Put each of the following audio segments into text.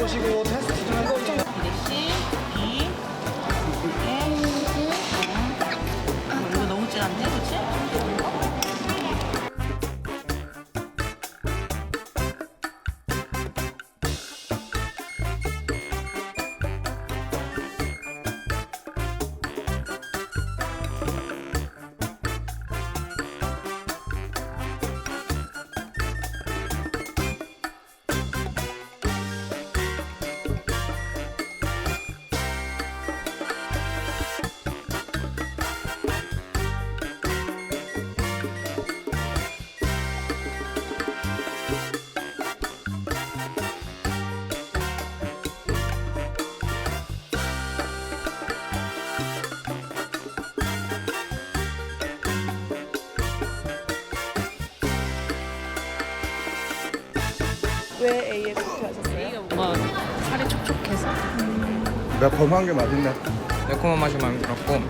보시고 왜 A에 투표하셨어요? 뭔가 살이 촉촉해서 매콤한 게 맛있네. 매콤한 맛이 많이 들었고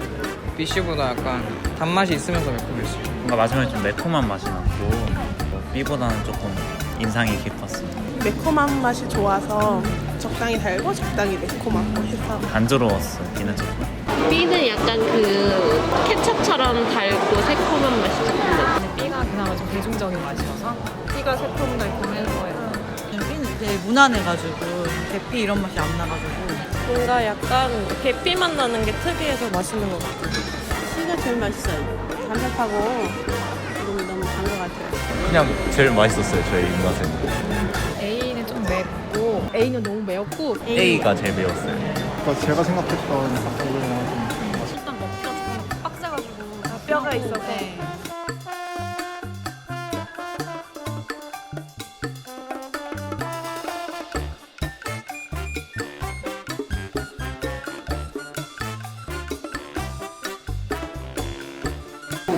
BC보다 약간 단맛이 있으면서 매콤했어요. 뭔가 마지막에 좀 매콤한 맛이 났고 뭐 B보다는 조금 인상이 깊었어요. 매콤한 맛이 좋아서 적당히 달고 적당히 매콤하고 해서 단조로웠어요. B는 조금. B는 약간 그 케첩처럼 달고 새콤한 맛이 조금 나. B가 그나마 좀 대중적인 맛이어서 B가 새콤달콤해서 되게 무난해가지고 대피 이런 맛이 안 나가지고 뭔가 약간 계피 맛 나는 게 특이해서 맛있는 것 같아요. C가 제일 맛있어요. 담백하고 너무 너무 단 것 같아요. 그냥 제일 맛있었어요. 저희 입맛에는. A는 좀 맵고 A는 너무 매웠고 A가 제일 매웠어요. 그러니까 제가 생각했던 닭갈비랑 좀 맛있. 일단 먹기가 조금 빡세가지고 뼈가 있어서.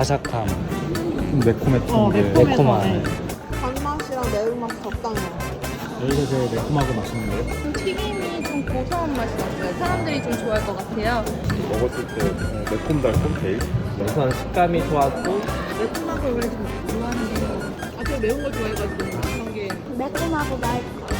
바삭함, 좀 매콤했던 어, 게 매콤한 단맛이랑 매운맛이 적당해요. 여기가 제일 매콤하고 맛있는데요. 튀김이 좀 고소한 맛이 났어요. 사람들이 좀 좋아할 것 같아요. 먹었을 때 어, 매콤달콤 베일. 우선 식감이 좋았고 매콤한 걸 원래 좀 좋아하는데 아, 저 매운 걸 좋아해가지고 그런 게 매콤하고 맑고